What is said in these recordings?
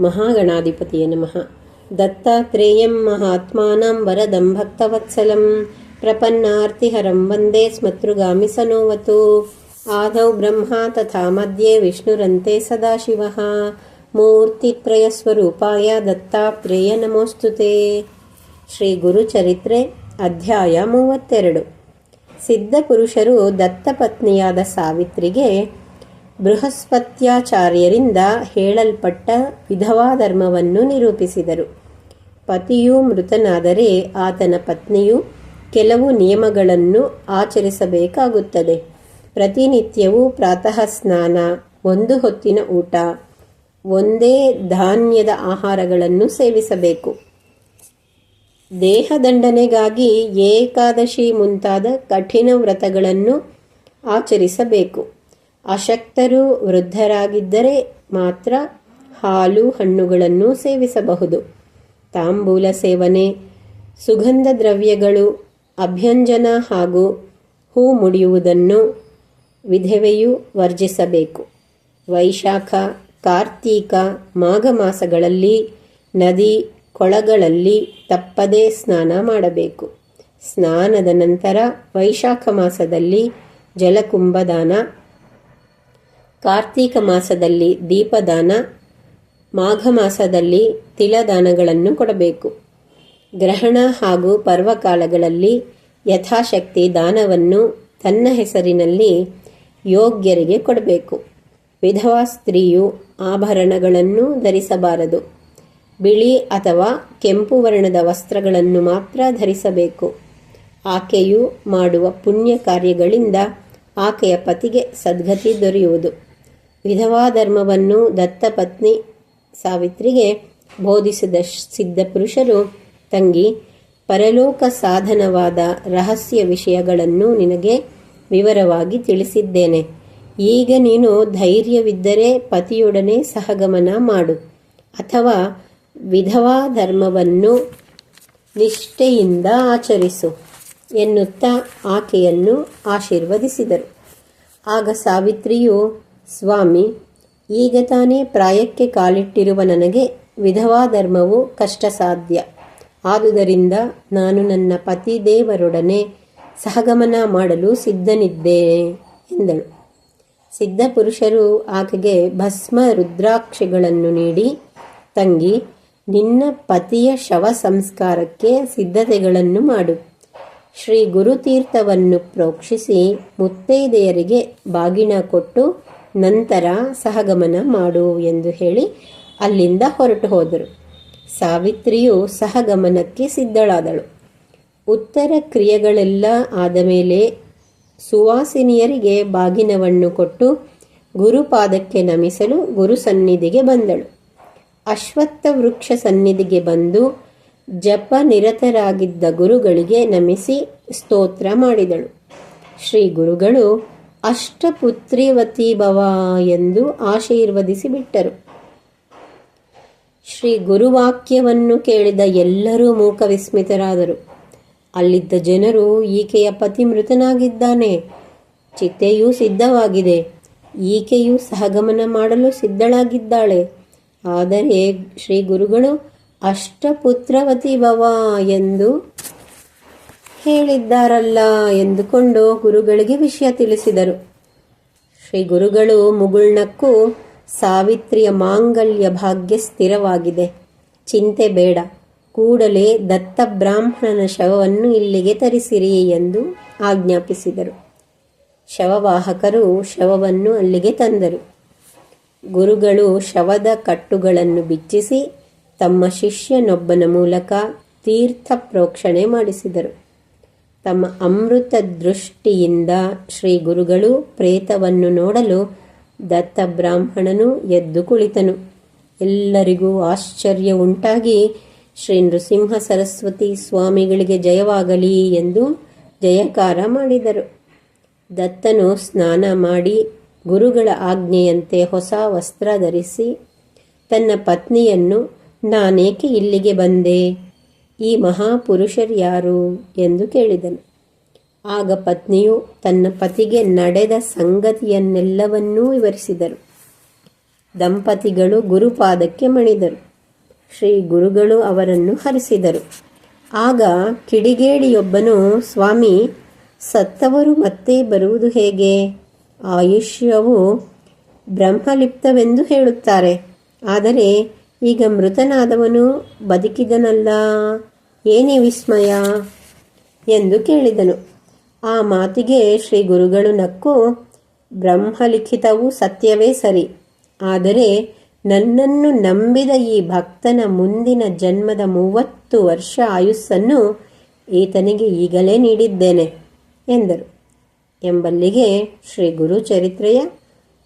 ಮಹಾಗಣಾಧಿಪತಿಯ ನಮಃ. ದತ್ತಾತ್ರೇಯಂ ಮಹಾತ್ಮಾನಂ ವರದಂ ಭಕ್ತವತ್ಸಲಂ ಪ್ರಪನ್ನಾರ್ತಿಹರಂ ವಂದೇ ಸ್ಮತೃಗಾಮಿ ಸನೋವತು. ಆದೌ ಬ್ರಹ್ಮ ತಥಾ ಮಧ್ಯೆ ವಿಷ್ಣುರಂತೆ ಸದಾಶಿವಃ. ಮೂರ್ತಿತ್ರಯಸ್ವರೂಪಾಯ ದತ್ತಾತ್ರೇಯ ನಮೋಸ್ತುತೆ. ಶ್ರೀ ಗುರುಚರಿತ್ರೆ ಅಧ್ಯಾಯ ಮೂವತ್ತೆರಡು. ಸಿದ್ಧಪುರುಷರು ದತ್ತಪತ್ನಿಯಾದ ಸಾವಿತ್ರಿಗೆ ಬೃಹಸ್ಪತ್ಯಾಚಾರ್ಯರಿಂದ ಹೇಳಲ್ಪಟ್ಟ ವಿಧವಾ ಧರ್ಮವನ್ನು ನಿರೂಪಿಸಿದರು. ಪತಿಯು ಮೃತನಾದರೆ ಆತನ ಪತ್ನಿಯು ಕೆಲವು ನಿಯಮಗಳನ್ನು ಆಚರಿಸಬೇಕಾಗುತ್ತದೆ. ಪ್ರತಿನಿತ್ಯವೂ ಪ್ರಾತಃ ಸ್ನಾನ, ಒಂದು ಹೊತ್ತಿನ ಊಟ, ಒಂದೇ ಧಾನ್ಯದ ಆಹಾರಗಳನ್ನು ಸೇವಿಸಬೇಕು. ದೇಹದಂಡನೆಗಾಗಿ ಏಕಾದಶಿ ಮುಂತಾದ ಕಠಿಣ ವ್ರತಗಳನ್ನು ಆಚರಿಸಬೇಕು. ಅಶಕ್ತರು ವೃದ್ಧರಾಗಿದ್ದರೆ ಮಾತ್ರ ಹಾಲು ಹಣ್ಣುಗಳನ್ನು ಸೇವಿಸಬಹುದು. ತಾಂಬೂಲ ಸೇವನೆ, ಸುಗಂಧ ದ್ರವ್ಯಗಳು, ಅಭ್ಯಂಜನ ಹಾಗೂ ಹೂ ಮುಡಿಯುವುದನ್ನು ವಿಧವೆಯು ವರ್ಜಿಸಬೇಕು. ವೈಶಾಖ, ಕಾರ್ತೀಕ, ಮಾಘ ಮಾಸಗಳಲ್ಲಿ ನದಿ ಕೊಳಗಳಲ್ಲಿ ತಪ್ಪದೇ ಸ್ನಾನ ಮಾಡಬೇಕು. ಸ್ನಾನದ ನಂತರ ವೈಶಾಖ ಮಾಸದಲ್ಲಿ ಜಲಕುಂಭದಾನ ಕಾರ್ತೀಕ ಮಾಸದಲ್ಲಿ ದೀಪದಾನ, ಮಾಘ ಮಾಸದಲ್ಲಿ ತಿಲದಾನಗಳನ್ನು ಕೊಡಬೇಕು. ಗ್ರಹಣ ಹಾಗೂ ಪರ್ವಕಾಲಗಳಲ್ಲಿ ಯಥಾಶಕ್ತಿ ದಾನವನ್ನು ತನ್ನ ಹೆಸರಿನಲ್ಲಿ ಯೋಗ್ಯರಿಗೆ ಕೊಡಬೇಕು. ವಿಧವಾ ಸ್ತ್ರೀಯು ಆಭರಣಗಳನ್ನು ಧರಿಸಬಾರದು. ಬಿಳಿ ಅಥವಾ ಕೆಂಪು ವರ್ಣದ ವಸ್ತ್ರಗಳನ್ನು ಮಾತ್ರ ಧರಿಸಬೇಕು. ಆಕೆಯು ಮಾಡುವ ಪುಣ್ಯ ಕಾರ್ಯಗಳಿಂದ ಆಕೆಯ ಪತಿಗೆ ಸದ್ಗತಿ ದೊರೆಯುವುದು. ವಿಧವಾ ಧರ್ಮವನ್ನು ದತ್ತಪತ್ನಿ ಸಾವಿತ್ರಿಗೆ ಬೋಧಿಸಿದ ಸಿದ್ಧ ಪುರುಷರು ತಂಗಿ, ಪರಲೋಕ ಸಾಧನವಾದ ರಹಸ್ಯ ವಿಷಯಗಳನ್ನು ನಿನಗೆ ವಿವರವಾಗಿ ತಿಳಿಸಿದ್ದೇನೆ. ಈಗ ನೀನು ಧೈರ್ಯವಿದ್ದರೆ ಪತಿಯೊಡನೆ ಸಹಗಮನ ಮಾಡು. ಅಥವಾ ವಿಧವಾ ಧರ್ಮವನ್ನು ನಿಷ್ಠೆಯಿಂದ ಆಚರಿಸು ಎನ್ನುತ್ತಾ ಆಕೆಯನ್ನು ಆಶೀರ್ವದಿಸಿದರು. ಆಗ ಸಾವಿತ್ರಿಯು ಸ್ವಾಮಿ, ಈಗ ತಾನೇ ಪ್ರಾಯಕ್ಕೆ ಕಾಲಿಟ್ಟಿರುವ ನನಗೆ ವಿಧವಾ ಧರ್ಮವು ಕಷ್ಟ ಸಾಧ್ಯ ಆದುದರಿಂದ ನಾನು ನನ್ನ ಪತಿ ದೇವರೊಡನೆ ಸಹಗಮನ ಮಾಡಲು ಸಿದ್ಧನಿದ್ದೇನೆ, ಎಂದಳು. ಸಿದ್ಧಪುರುಷರು ಆಕೆಗೆ ಭಸ್ಮ ರುದ್ರಾಕ್ಷಿಗಳನ್ನು ನೀಡಿ, ತಂಗಿ, ನಿನ್ನ ಪತಿಯ ಶವ ಸಂಸ್ಕಾರಕ್ಕೆ ಸಿದ್ಧತೆಗಳನ್ನು ಮಾಡು. ಶ್ರೀ ಗುರುತೀರ್ಥವನ್ನು ಪ್ರೋಕ್ಷಿಸಿ ಮುತ್ತೈದೆಯರಿಗೆ ಬಾಗಿನ ಕೊಟ್ಟು ನಂತರ ಸಹಗಮನ ಮಾಡು ಎಂದು ಹೇಳಿ ಅಲ್ಲಿಂದ ಹೊರಟು ಹೋದರು. ಸಾವಿತ್ರಿಯು ಸಹಗಮನಕ್ಕೆ ಸಿದ್ಧಳಾದಳು. ಉತ್ತರ ಕ್ರಿಯೆಗಳೆಲ್ಲ ಆದ ಮೇಲೆ ಸುವಾಸಿನಿಯರಿಗೆ ಬಾಗಿನವನ್ನು ಕೊಟ್ಟು ಗುರುಪಾದಕ್ಕೆ ನಮಿಸಲು ಗುರು ಸನ್ನಿಧಿಗೆ ಬಂದಳು. ಅಶ್ವತ್ಥ ವೃಕ್ಷ ಸನ್ನಿಧಿಗೆ ಬಂದು ಜಪ ನಿರತರಾಗಿದ್ದ ಗುರುಗಳಿಗೆ ನಮಿಸಿ ಸ್ತೋತ್ರ ಮಾಡಿದಳು. ಶ್ರೀ ಗುರುಗಳು ಅಷ್ಟಪುತ್ರಿವತಿ ಭವ ಎಂದು ಆಶೀರ್ವದಿಸಿ ಬಿಟ್ಟರು ಶ್ರೀ ಗುರುವಾಕ್ಯವನ್ನು ಕೇಳಿದ ಎಲ್ಲರೂ ಮೂಕ ವಿಸ್ಮಿತರಾದರು ಅಲ್ಲಿದ್ದ ಜನರು ಈಕೆಯ ಪತಿ ಮೃತನಾಗಿದ್ದಾನೆ ಚಿತೆಯೂ ಸಿದ್ಧವಾಗಿದೆ. ಈಕೆಯು ಸಹಗಮನ ಮಾಡಲು ಸಿದ್ಧಳಾಗಿದ್ದಾಳೆ. ಆದರೆ ಶ್ರೀ ಗುರುಗಳು ಅಷ್ಟಪುತ್ರವತಿ ಭವ ಎಂದು ಹೇಳಿದ್ದಾರಲ್ಲ ಎಂದುಕೊಂಡು ಗುರುಗಳಿಗೆ ವಿಷಯ ತಿಳಿಸಿದರು. ಶ್ರೀ ಗುರುಗಳು ಮುಗುಳ್ನಕ್ಕೂ ಸಾವಿತ್ರಿಯ ಮಾಂಗಲ್ಯ ಭಾಗ್ಯ ಸ್ಥಿರವಾಗಿದೆ. ಚಿಂತೆ ಬೇಡ. ಕೂಡಲೇ ದತ್ತ ಬ್ರಾಹ್ಮಣನ ಶವವನ್ನು ಇಲ್ಲಿಗೆ ತರಿಸಿರಿ ಎಂದು ಆಜ್ಞಾಪಿಸಿದರು. ಶವವಾಹಕರು ಶವವನ್ನು ಅಲ್ಲಿಗೆ ತಂದರು. ಗುರುಗಳು ಶವದ ಕಟ್ಟುಗಳನ್ನು ಬಿಚ್ಚಿಸಿ ತಮ್ಮ ಶಿಷ್ಯನೊಬ್ಬನ ಮೂಲಕ ತೀರ್ಥ ಪ್ರೋಕ್ಷಣೆ ಮಾಡಿಸಿದರು. ತಮ್ಮ ಅಮೃತ ದೃಷ್ಟಿಯಿಂದ ಶ್ರೀ ಗುರುಗಳು ಪ್ರೇತವನ್ನು ನೋಡಲು ದತ್ತ ಬ್ರಾಹ್ಮಣನು ಎದ್ದು ಕುಳಿತನು. ಎಲ್ಲರಿಗೂ ಆಶ್ಚರ್ಯ ಉಂಟಾಗಿ ಶ್ರೀ ನೃಸಿಂಹ ಸರಸ್ವತಿ ಸ್ವಾಮಿಗಳಿಗೆ ಜಯವಾಗಲಿ ಎಂದು ಜಯಕಾರ ಮಾಡಿದರು. ದತ್ತನು ಸ್ನಾನ ಮಾಡಿ ಗುರುಗಳ ಆಜ್ಞೆಯಂತೆ ಹೊಸ ವಸ್ತ್ರ ಧರಿಸಿ, ತನ್ನ ಪತ್ನಿಯನ್ನು, ನಾನೇಕೆ ಇಲ್ಲಿಗೆ ಬಂದೆ? ಈ ಮಹಾಪುರುಷರ್ಯಾರು ಎಂದು ಕೇಳಿದನು. ಆಗ ಪತ್ನಿಯು ತನ್ನ ಪತಿಗೆ ನಡೆದ ಸಂಗತಿಯನ್ನೆಲ್ಲವನ್ನೂ ವಿವರಿಸಿದರು. ದಂಪತಿಗಳು ಗುರುಪಾದಕ್ಕೆ ಮಣಿದರು. ಶ್ರೀ ಗುರುಗಳು ಅವರನ್ನು ಹರಿಸಿದರು. ಆಗ ಕಿಡಿಗೇಡಿಯೊಬ್ಬನು, ಸ್ವಾಮಿ, ಸತ್ತವರು ಮತ್ತೆ ಬರುವುದು ಹೇಗೆ? ಆಯುಷ್ಯವು ಬ್ರಹ್ಮಲಿಪ್ತವೆಂದು ಹೇಳುತ್ತಾರೆ. ಆದರೆ ಈಗ ಮೃತನಾದವನು ಬದುಕಿದನಲ್ಲ, ಏನೇ ವಿಸ್ಮಯ ಎಂದು ಕೇಳಿದನು. ಆ ಮಾತಿಗೆ ಶ್ರೀ ಗುರುಗಳು ನಕ್ಕು, ಬ್ರಹ್ಮಲಿಖಿತವು ಸತ್ಯವೇ ಸರಿ. ಆದರೆ ನನ್ನನ್ನು ನಂಬಿದ ಈ ಭಕ್ತನ ಮುಂದಿನ ಜನ್ಮದ ಮೂವತ್ತು ವರ್ಷ ಆಯುಸ್ಸನ್ನು ಈತನಿಗೆ ಈಗಲೇ ನೀಡಿದ್ದೇನೆ, ಎಂದರು. ಎಂಬಲ್ಲಿಗೆ ಶ್ರೀ ಗುರು ಚರಿತ್ರೆಯ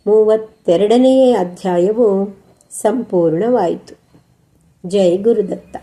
ಮೂವತ್ತೆರಡನೆಯ ಅಧ್ಯಾಯವು ಸಂಪೂರ್ಣವಾಯಿತು. ಜೈ ಗುರುದತ್ತ.